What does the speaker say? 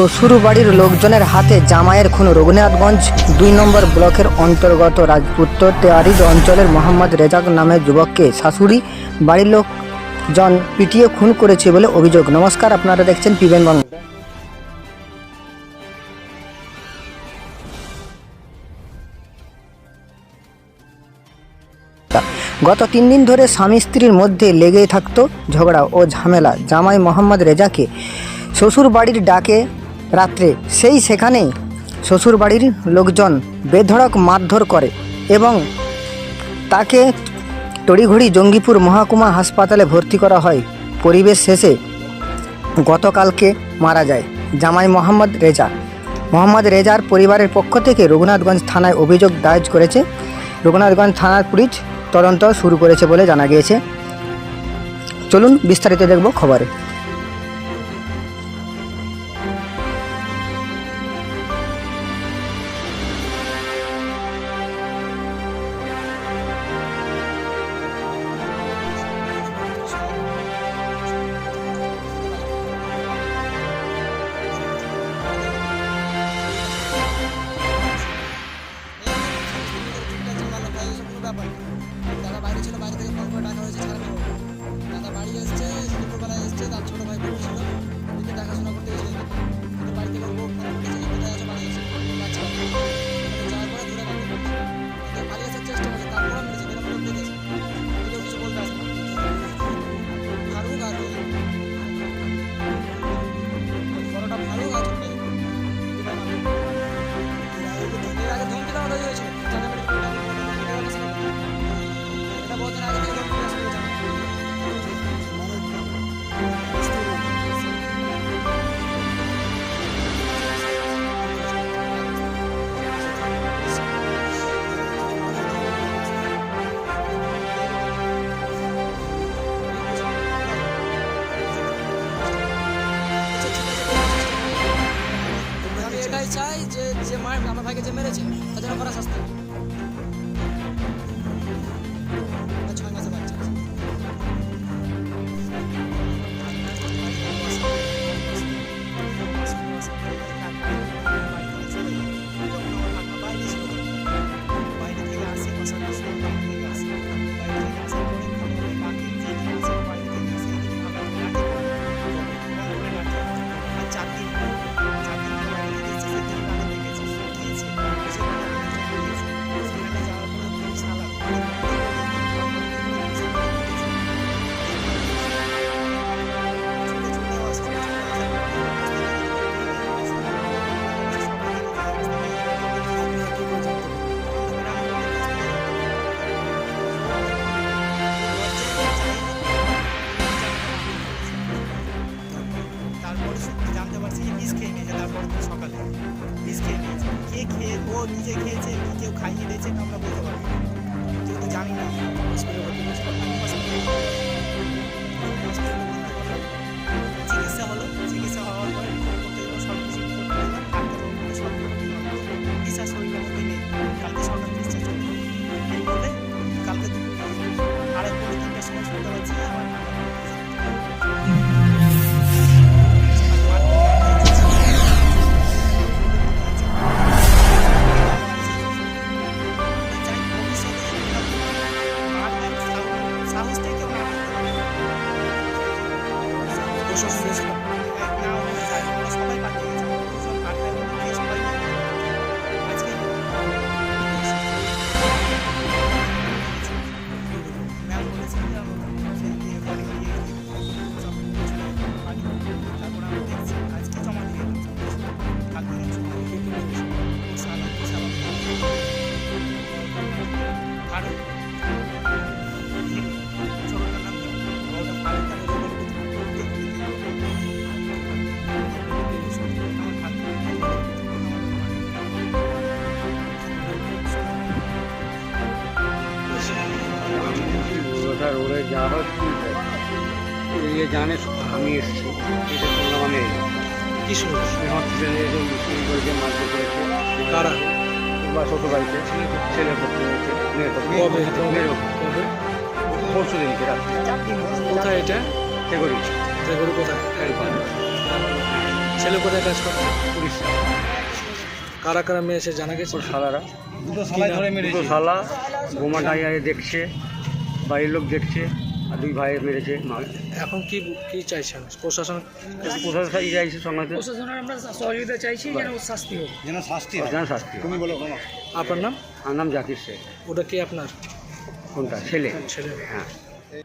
শ্বশুর বাড়ির লোকজনের হাতে জামাইয়ের খুন রঘুনাথগঞ্জ দুই নম্বর ব্লকের অন্তর্গত রাজপুত্র তেওয়ারিজ অঞ্চলের মোহাম্মদ রেজাক নামে যুবককে শাশুড়ি বাড়ির লোকজন পিটিয়ে খুন করেছে বলে অভিযোগ। নমস্কার, আপনারা দেখছেন পিবেন বাংলা। গত তিন দিন ধরে স্বামী স্ত্রীর মধ্যে লেগেই থাকতো ঝগড়া ও ঝামেলা। জামাই মোহাম্মদ রেজাকে শ্বশুর বাড়ির ডাকে রাত্রে সেই সেখানেই শ্বশুর বাড়ির লোকজন বেধড়ক মারধর করে এবং তাকে তড়িঘড়ি জঙ্গিপুর মহাকুমা হাসপাতালে ভর্তি করা হয়। পরিবেশ শেষে গতকালকে মারা যায় জামাই মোহাম্মদ রেজা। মোহাম্মদ রেজার পরিবারের পক্ষ থেকে রঘুনাথগঞ্জ থানায় অভিযোগ দায়ের করেছে। রঘুনাথগঞ্জ থানার পুলিশ তদন্ত শুরু করেছে বলে জানা গিয়েছে। চলুন বিস্তারিত দেখব খবরে। দাদা বাইরে ছিল, বাইরে থেকে ফোন করে ডাকা হয়েছে, ছাড়া দাদা বাড়ি এসছে দুপুরবেলা এসছে, তার ছোটো ভাই চাই যে যে মায়ের আমার ভাইকে যে মেরেছে তাদের করা শাস্তি। তারপরে জানতে পারছি যে বিষ খেয়ে নিয়েছে তারপর সকালে। বিষ খেয়ে নিয়েছে। কে খেয়ে ও নিজে খেয়েছে কেউ খাইয়ে দিয়েছে আমরা বলতে পারব যেহেতু জানি না। ওটার ওরে যা হচ্ছে ইয়ে জানে আমি এসেছি এটা শুনলাম আমি কি এখন ছেলে এসে মিস্ত্রি করেছে মারতে করেছে। কারা? বা ছোট বাড়িতে ছেলে হয়েছে মেয়ের পরশু দিনকে রাত্রে। কোথায় এটা? কে করেছি গরু কোথায় ছেলে কোথায় কাজ করে? উড়িষ্যা কারা কারা মেয়ে এসে জানা গেছে? শালারা। দুটো সালাই ধরে দুটো শালা বোমা ডাইয়ারে দেখছে। বাড়ির লোক দেখছে আর দুই ভাই মেরেছে মা এখন কি কি চাইছেন? প্রশাসন প্রশাসন যাইছে সঙ্গে প্রশাসনের আমরা সহযোগিতা চাইছি যেন শাস্তি হোক। যেন শাস্তি যেন শাস্তি তুমি বলো। আপনার নাম? আমার নাম জাকির শেখ। ওটা কি আপনার? কোনটা? ছেলে। ছেলে। হ্যাঁ।